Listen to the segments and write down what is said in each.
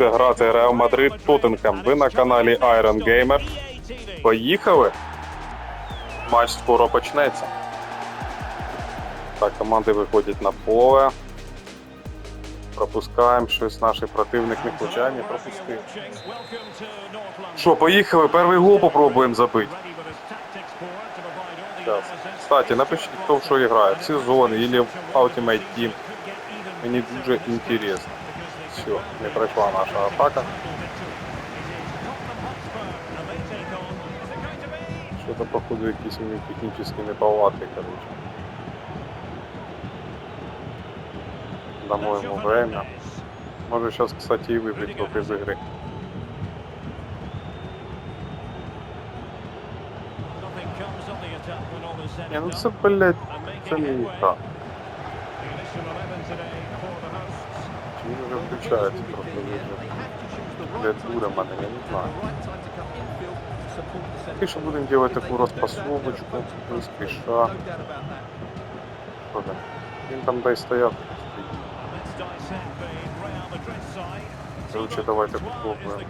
буде грати Реал Мадрид Тоттенхем. Ви на каналі Iron Gamer. Поїхали. Матч скоро почнеться. Так, команди виходять на поле. Пропускаємо щось наш противник не хоче, не пропустив. Що, поїхали, перший гол попробуємо забити. Сейчас. Кстати, напишіть, хто в що грає, в сезон или в Ultimate Team. Мені дуже інтересно. Все, не пройшла наша атака. Что-то походу якісь у них технически неполадки, короче. Дамо ему время. Може сейчас, кстати, и выбить трохи из игры. Не, ну це, блядь, це не так. Чи він вже включається просто вже? Блядь, дура мене, я не знаю. Поки що будемо делать таку розпасовочку, не спіша. Що там? Він там дай стояв. Короче, давайте попробуємо.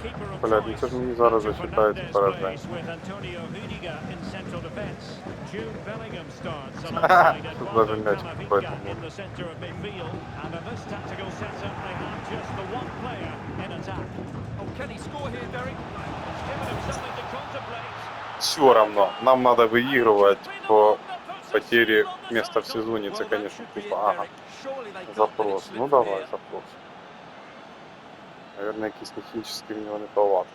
Блядь, ну це ж мені зараз зачитається пораження. Тут даже мяч какой-то был. Все равно, нам надо выигрывать по потере места в сезоне, это, конечно, тупо. Ага, запрос. Ну давай, запрос. Наверное, якісь технічні в нього неполадки.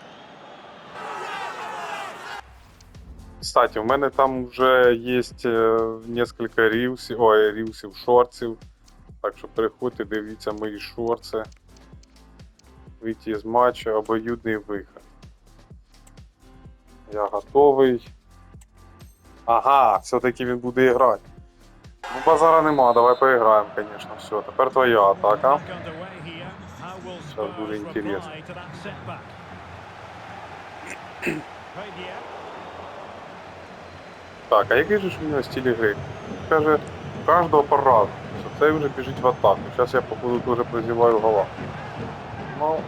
Кстати, у мене там вже є несколько рілсів, ой, рілсів, шорців. Так що переходьте, дивіться мої шорти. Вийти з матчу, обоюдний вихід. Я готовий. Ага, все-таки він буде грати. Ну, базара нема, давай поіграємо, звісно. Все, тепер твоя атака. Сейчас будет интересно. Так, а який же ж у нього стиль гри? Каже, кожного по-разному. Що цей вже біжить в атаку. Зараз я походу теж прозіваю гола. Ну,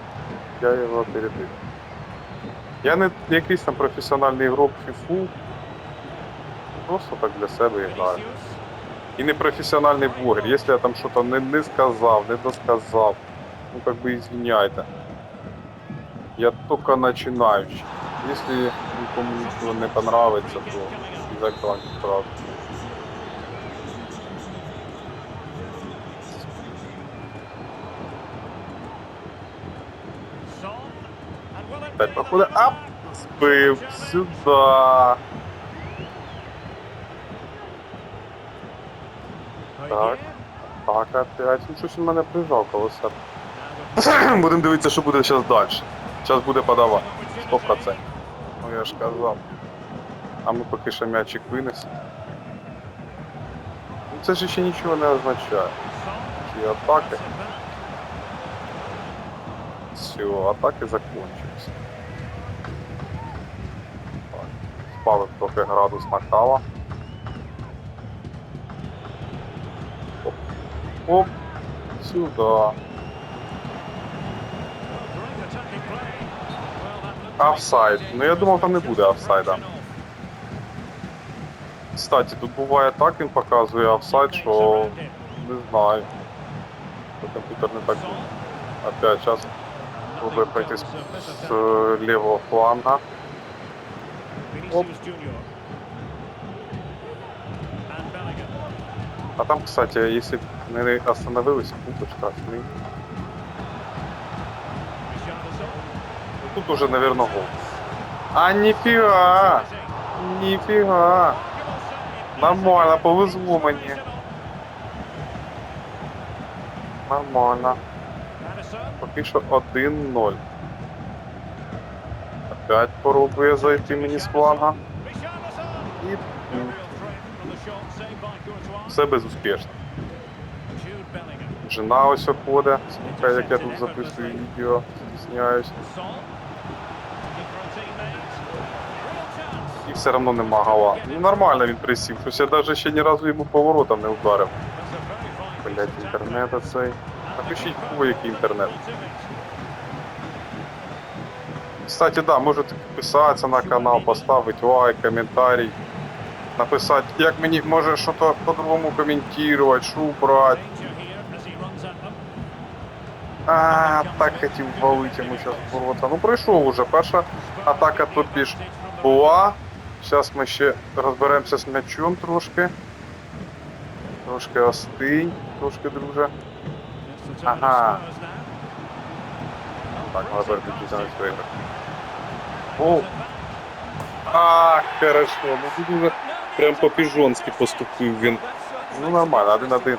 я його перебив. Я не якийсь там професіональний ігрок фіфу. Просто так для себе граю. І не професіональний блогер. Якщо я там щось не, не сказав, не досказав, ну как бы извиняйте. Я только начинающий. Если никому не понравится, то из этого не правда. Так, походу, ап, сбив сюда. Так. Так, опять. Ну щось він мене прижав колоса. Будемо дивитися, що буде зараз далі. Зараз буде подавати. 100%. Ну я ж казав. А ми поки що м'ячик винесемо. Ну це ж ще нічого не означає. Ці атаки. Все, атаки закончились. Так, Спали трохи градус накала. Оп. Оп. Сюда. Офсайд. Ну я думав, там не буде офсайда. Кстати, тут буває так, він показує офсайд, що не знаю. Комп'ютер не так думає. Опять час пробує пройти з, з лівого фланга. Оп. А там, кстати, если б не остановились, куточка, ну, тут уже, наверное, гол. А нифига! Нифига! Нормально, повезло мені. Нормально. Поки що 1-0. Опять пробує зайти мені з фланга. І все безуспішно. Жена ось ходить, слухає, як я тут записую відео, стісняюсь. І все одно нема гола. Ну нормально він присів, щось я навіть ще ні разу йому поворотом не вдарив. Блять, інтернет оцей. Напишіть, кого який інтернет. Кстати, да, можете підписатися на канал, поставити лайк, коментарій. Написати, як мені може щось по-другому коментувати, що убрати. А, так хотів валити йому зараз ворота. Ну пройшов уже. Перша атака тут більш. Зараз ми ще розберемося з м'ячом трошки. Трошки остинь, трошки, друже. Ага. Так, переключитися на свої. О! А, хорошо. Ну тут уже прям по-піжонськи поступив він. Ну нормально, один-один.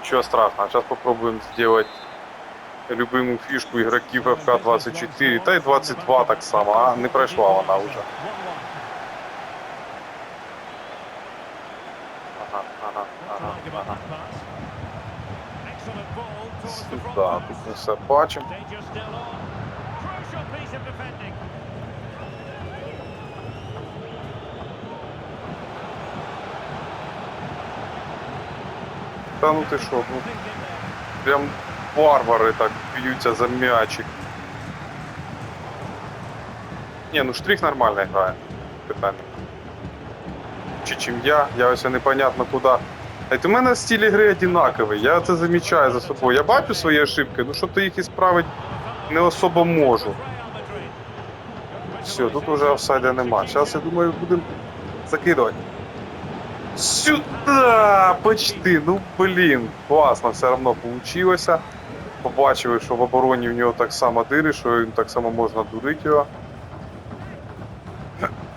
Ничего страшного, сейчас попробуем сделать любимую фишку игроків ФК-24, та й 22 так само, а не пройшла вона вже. Сюда, тут ми все бачимо. Та ну ти що, ну прям варвари так б'ються за м'ячик. Ні, ну штрих нормально грає. Питання. Чи чим я? Я ось непонятно куди. У мене стиль гри одинаковий, я це замічаю за собою. Я бачу свої ошибки, ну щоб ти їх ісправити не особо можу. Все, тут уже офсайда нема. Зараз я думаю, будемо закидувати. Сюда! Почти, ну блін, класно, все одно получилося. Побачили, що в обороні в нього так само дири, що їм так само можна дурити його.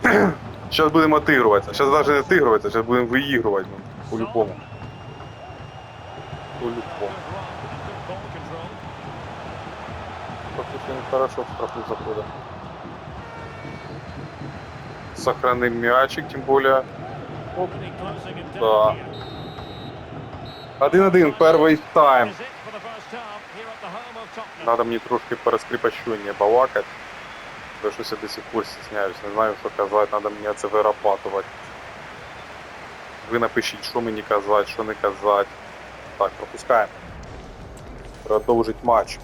Зараз будемо отигруватися. Зараз навіть не отигруватися, зараз будемо виігрувати. Ну, по-любому. По-любому. Поки не хорошо в штрафу заходить. Сохраним мячик, тем более. Оп. Да. 1-1, перший тайм. Надо мені трошки перескріпощення балакати. Бо щось я до сих пор стісняюсь, не знаю, що казати, треба мені це вирабатувати. Ви напишіть, що мені казати, що не казати. Так, пропускаємо. Продовжить матч.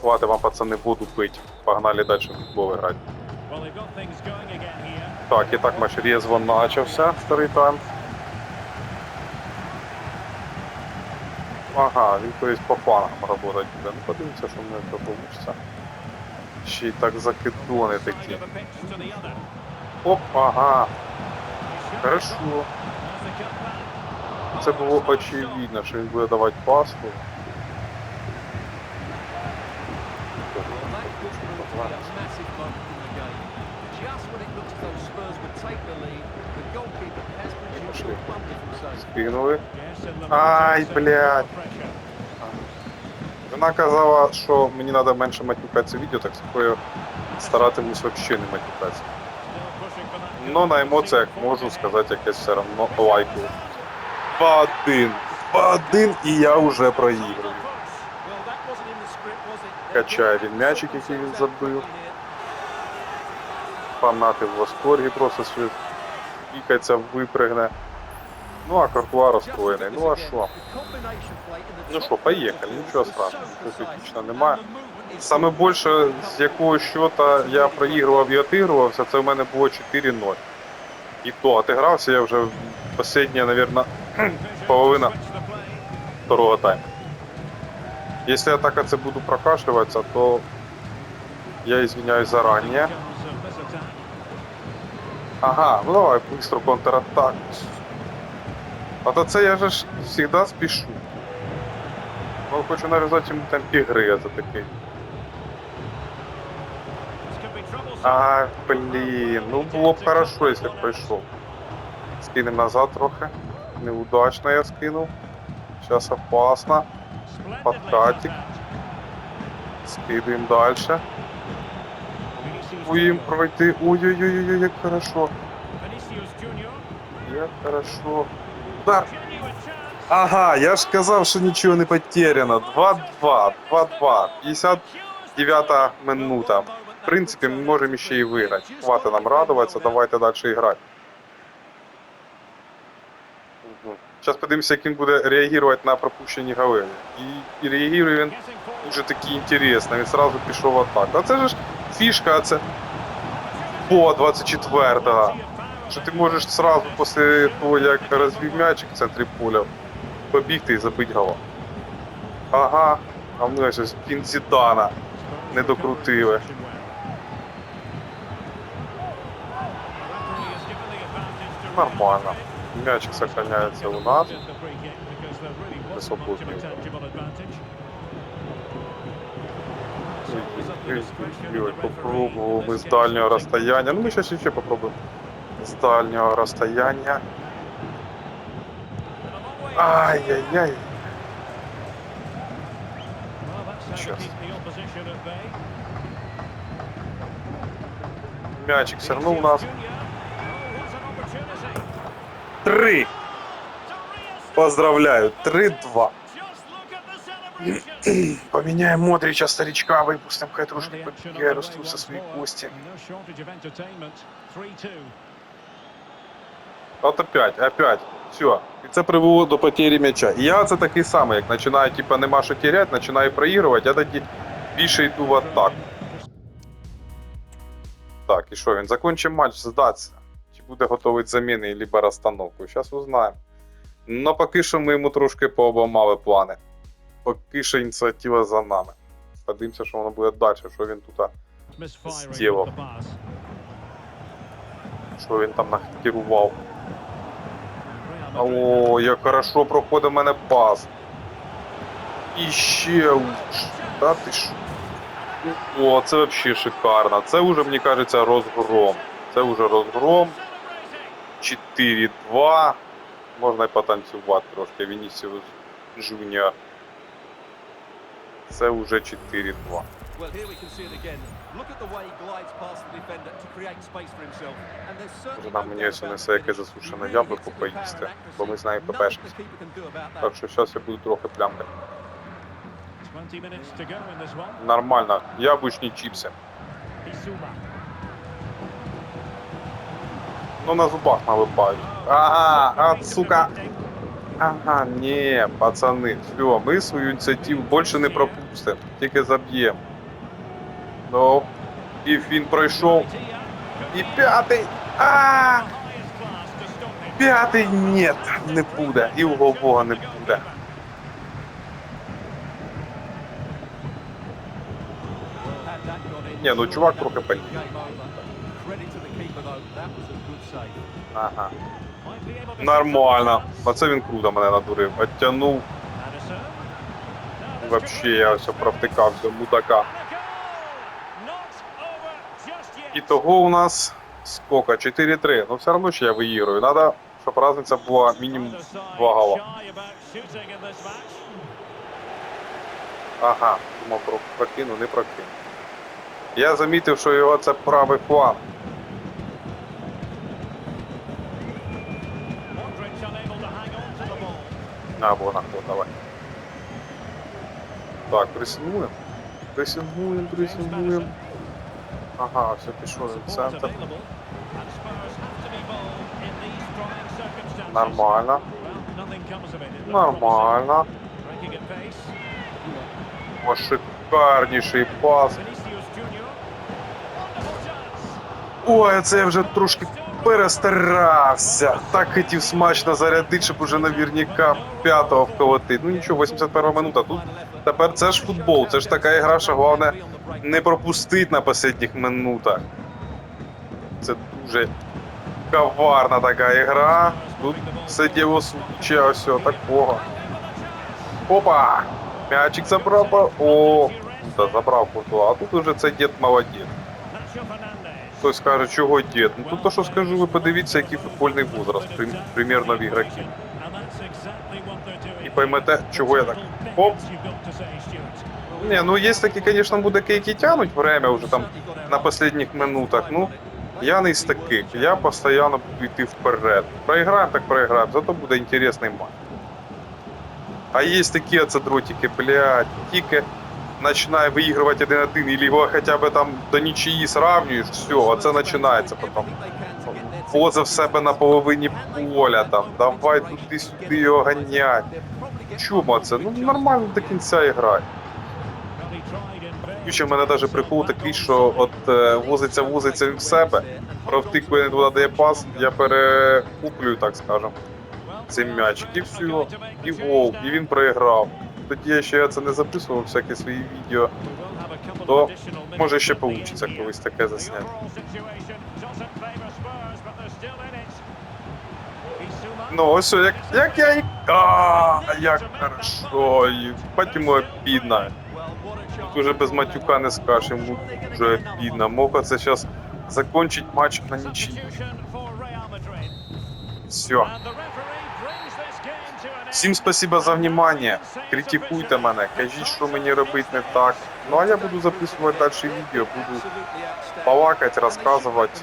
Хватит вам, пацани, буду пить. Погнали далі в футбол грати. Так, і так матч різво начався, старий тайм. Ага, він есть по флангам работать буде. Ну подивимося, що в мене це вийде. Ще й так закидони такі. Оп, ага. Хорошо. Це було очевидно, що він буде давати паску. Скинули. Ай, блядь. Вона казала, що мені треба менше матюкатися відео, так я старатимусь взагалі не матюкатися. Но на емоціях можу сказати якесь все одно лайку. 2-1. 2-1 і я вже it? Качає він м'ячик, який він забив. Фанати в восторгі просто світ. Пікаться, випригне. Ну а Кортуа розстроєний. Ну а що? Ну що, поїхали, нічого страшного, нічого критичного немає. Саме більше, з якого щота я проігрував і отигрувався, це в мене було 4-0. І то отигрався я вже остання, мабуть, половина второго тайму. Якщо я так оце буду прокашлюватися, то я извиняюсь заранее. Ага, ну давай быстро контратак. А то це я же ж завжди спішу. Ну, хочу нав'язати йому темп ігри, а це такий. А, блін, ну було б хорошо, якщо б пройшов. Скинем назад трохи. Неудачно я скинув. Сейчас опасно. подкатик. Скидуємо далі. Будемо пройти. Ой-ой-ой, як хорошо. Як хорошо. Удар. Ага, я ж казав, що нічого не потеряно. 2-2, 2-2. 59 минута. В принципі, ми можемо ще і виграти. Хватить нам радуватися, давайте далі грати. Зараз подивимося, як він буде реагувати на пропущені голи. І, і реагує він дуже такий інтересний. Він одразу пішов в атаку. А це ж фішка, це по 24-го. Що ти можеш сразу після того, як розвів м'ячик в центрі поля, побігти і забити гола. Ага, а в щось пін Зідана. Не докрутили. Нормально. М'ячик сохраняється у нас. Попробовал мы с дальнего расстояния. Ну, мы сейчас еще попробуем. з дальнього розстояння. Ай-яй-яй. Сейчас. Мячик свернул нас. Три. Поздравляю, 3-2. Поменяем Модрича, старичка, выпустим Хэтрушника, Герусту со своей кости. От опять, опять. Все. І це привело до потері м'яча. І я це такий самий, як починаю, типа, нема що теряти, починаю проігрувати, я тоді більше йду в атаку. Так, і що, він закінчив матч, здаться. Чи буде готовий заміни, либо розстановку. Зараз узнаємо. Ну, поки що ми йому трошки пообламали плани. Поки що ініціатива за нами. Подивимося, що воно буде далі, що він тут, Сделал. що він там нахерував. О, як хорошо проходить мене пас. І ще лучше. Та ти що? О, це взагалі шикарно. Це вже, мені кажеться, розгром. Це вже розгром. 4-2. Можна і потанцювати трошки. Вінісіус Джуніор. Це вже 4-2. Well, here we can see it again. Look at the way he glides past the defender to create space for himself. And there's certainly Може нам мені несе яке засушене power поїсти, бо ми знаємо ППшки. Так що зараз я буду трохи плямкати. 20 minutes to go in this one. Нормально. Яблучні чіпси. Ну на зубах налипають. Ага, а, сука. Ага, ні, пацани, все, ми свою ініціативу більше не пропустимо, тільки заб'ємо. Ну, і він пройшов. І п'ятий. А, п'ятий ні, не буде. І уголового не буде. Ні, ну чувак трохи save. Ага. Нормально. Оце він круто мене надурив. Оттянув. Вообще я все провтикався, мудака. І того у нас сколько? 4-3. Ну все одно ще я виіграю. Надо, щоб різниця була мінімум 2 гола. Ага, думав про прокину, не прокину. Я замітив, що його це правий фланг. А, вон нахуй, давай. Так, пресингуем. Пресингуем, пресингуем. Ага, все пішов в центр. Нормально. Нормально. О, шикарніший пас. Ой, це я вже трошки перестарався. Так хотів смачно зарядити, щоб уже наверняка п'ятого вколотити. Ну нічого, 81 минута. Тут тепер це ж футбол, це ж така ігра, що головне не пропустити на останніх минутах. Це дуже коварна така ігра. Тут все діло суча, ось такого. Опа! Мячик забрав. О, да, забрав куту. А тут уже це дід молодець. Хтось скаже, чого дід? Ну тут то, що скажу, ви подивіться, який футбольний возраст при- примірно в ігроків. І поймете, чого я так. Оп! Не, ну є такі, звісно, мудаки, які тянуть время вже там на останніх минутах. Ну, я не з таких. Я постійно буду йти вперед. Проіграємо, так проіграємо, зато буде інтересний матч. А є такі оцедротики, блядь, тільки починає виігрувати 1-1, или його хоча б там до нічиї сравнюєш, все, оце починається потім. Поза в себе на половині поля, там, давай туди-сюди його ганять. Чому це? Ну нормально до кінця грай. Ще в мене навіть прикол такий, що от е, возиться, возиться в себе, провтикує не туди, де є пас, я перекуплюю, так скажем, цей м'ячик, і все, і гол, і він проіграв. Тоді я ще це не записував, всякі свої відео. то може ще получиться колись таке засняти. Ну ось як, як я і. Як хорошо, і потім обідно. Уже без матюка не скажеш, йому вже обідно. Мог це зараз закончить матч на нічі. Все. Всім спасибо за внимание. Критикуйте мене, кажіть, що мені робити не так. Ну а я буду записувати далі відео, буду балакать, розказувати,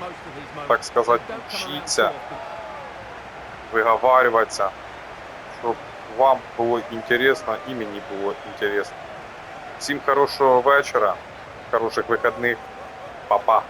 так сказати, вчитися, виговарюватися, щоб вам було інтересно і мені було інтересно. Всім хорошого вечора, хороших вихідних. Па-па.